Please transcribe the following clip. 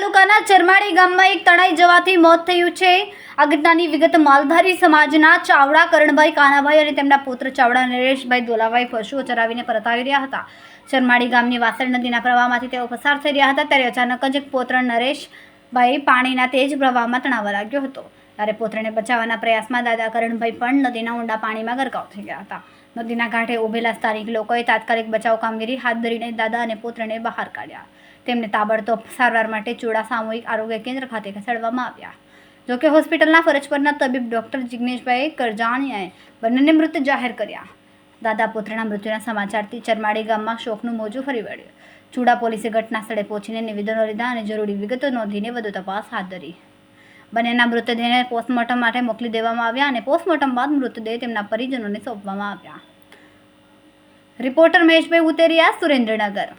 તાલુકાના ચરમાડી ગામમાં એક તણાઈ જવાથી મોત થયું છે. આ ઘટનાની વિગત માલધારી સમાજના ચાવડા કરણભાઈ કાનાભાઈ અને તેમના પુત્ર ચાવડા નરેશભાઈ દોલાભાઈ પશુઓ ચરાવીને પરત રહ્યા હતા. ચરમાડી ગામની વાસણ નદીના પ્રવાહમાંથી તેઓ પસાર થઈ રહ્યા હતા, ત્યારે અચાનક જ પુત્ર નરેશભાઈ પાણીના તેજ પ્રવાહમાં તણાવા લાગ્યો હતો. ત્યારે પોતરેને બચાવવાના પ્રયાસમાં દાદા કરણભાઈ પણ નદીના ઊંડા પાણીમાં ગરકાવ થઈ ગયા હતા. નદીના કાંઠે ઊભેલા સ્થાનિક લોકોએ તાત્કાલિક બચાવ કામગીરી હાથ ધરીને દાદા અને પુત્રને બહાર કાઢ્યા. તેમને તાબડતોબ સારવાર માટે ચૂડા સામૂહિક આરોગ્ય કેન્દ્ર ખાતે ખસેડવામાં આવ્યા. જોકે હોસ્પિટલના ફરજ પરના તબીબ ડોક્ટર જિગ્નેશભાઈ કરજાણીયાએ બંનેને મૃત જાહેર કર્યા. દાદા પુત્રના મૃત્યુના સમાચારથી ચરમાડી ગામમાં શોકનું મોજું ફરી વળ્યું. ચૂડા પોલીસે ઘટના સ્થળે પહોંચીને નિવેદનો લીધા અને જરૂરી વિગતો નોંધીને વધુ તપાસ હાથ ધરી. બંનેના મૃતદેહને પોસ્ટમોર્ટમ માટે મોકલી દેવામાં આવ્યા અને પોસ્ટમોર્ટમ બાદ મૃતદેહ તેમના પરિજનોને સોંપવામાં આવ્યા. રિપોર્ટર મહેશભાઈ ઉતેરિયા સુરેન્દ્રનગર.